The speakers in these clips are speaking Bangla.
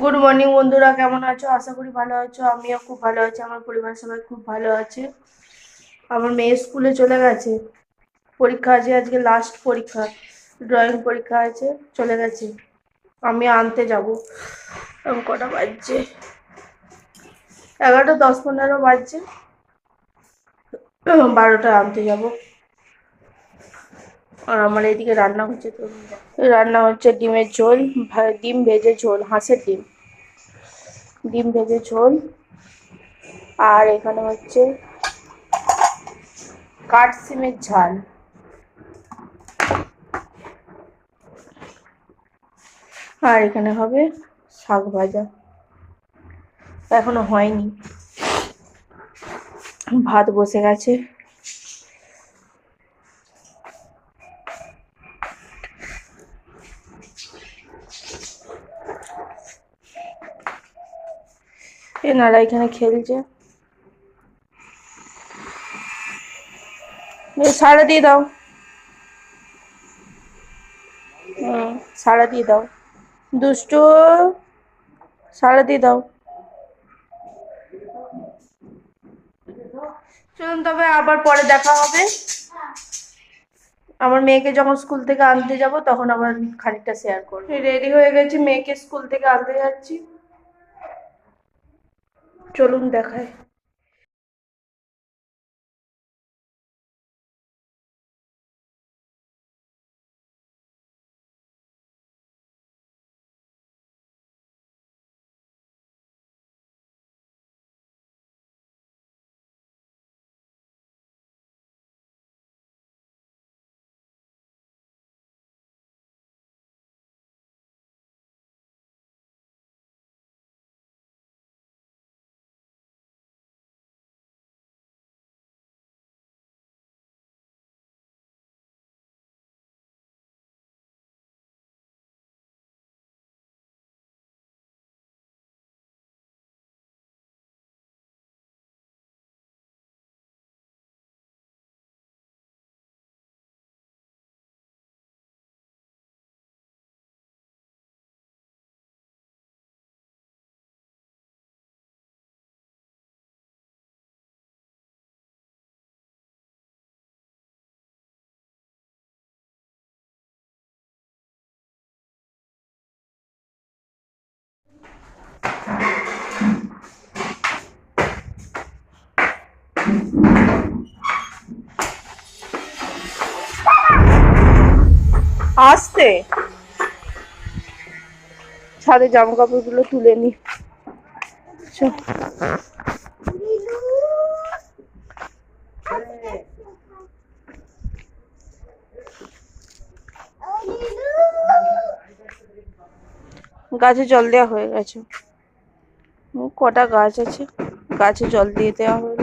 গুড মর্নিং বন্ধুরা, কেমন আছো? আশা করি ভালো আছো, আমিও খুব ভালো আছি, আমার পরিবার সবাই খুব ভালো আছে। আমার মেয়ে স্কুলে চলে গেছে। পরীক্ষা আছে, আজকে লাস্ট পরীক্ষা ড্রয়িং পরীক্ষা আছে, চলে গেছে। আমি আনতে যাব। কটা বাজছে? এগারোটা দশ পনেরো বাজছে। বারোটা আনতে যাব। আর আমার এদিকে রান্না হচ্ছে তো, রান্না হচ্ছে ডিমের ঝোল ডিম ভেজে ঝোল, হাঁসের ডিম। ডিম ভেজে ঝোল। আর এখানে হচ্ছে কাঠ সিমের ঝাল। আর এখানে হবে শাক ভাজা। এখনও হয়নি। ভাত বসে গেছে। এনারা এখানে খেলছে। সাড়া দিয়ে দাও। হুম সাড়া দিয়ে দাও। দুষ্টু সাড়া দিয়ে দাও। চলুন তবে আবার পরে দেখা হবে। আমার মেয়েকে যখন স্কুল থেকে আনতে যাব, তখন আবার খানিকটা শেয়ার করব। রেডি হয়ে গেছি, মেয়েকে স্কুল থেকে আনতে যাচ্ছি। চলুন দেখায় আসতে? ছাদে জামা কাপড়গুলো তুলে নি। গাছে জল দেওয়া হয়ে গেছে। কটা গাছ আছে? গাছে জল দিয়ে দেওয়া হয়ে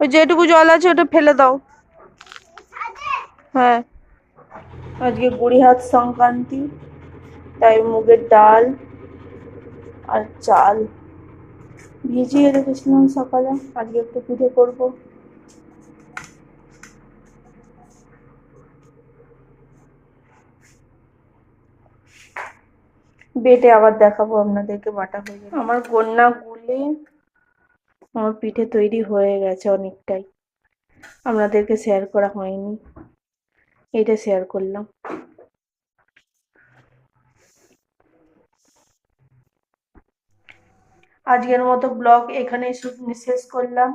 ওই যেটুকু জল আছে ওটা ফেলে দাও। হ্যাঁ। আজকে বুড়ি হাত সংক্রান্তি, তাই মুগের ডাল আর চাল ভিজিয়ে রেখেছিলাম সকালে। আজকে একটু পিঠে করব। বেটে আবার দেখাবো আপনাদেরকে, বাটা হয়ে যাবে আমার গন্না গুলে আমার পিঠে তৈরি হয়ে গেছে অনেকটাই। আপনাদেরকে শেয়ার করা হয়নি। এটা শেয়ার করলাম। আজকের মতো ব্লগ এখানেই শেষ করলাম।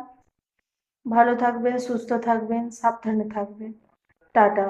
ভালো থাকবেন, সুস্থ থাকবেন, সাবধানে থাকবেন। টাটা।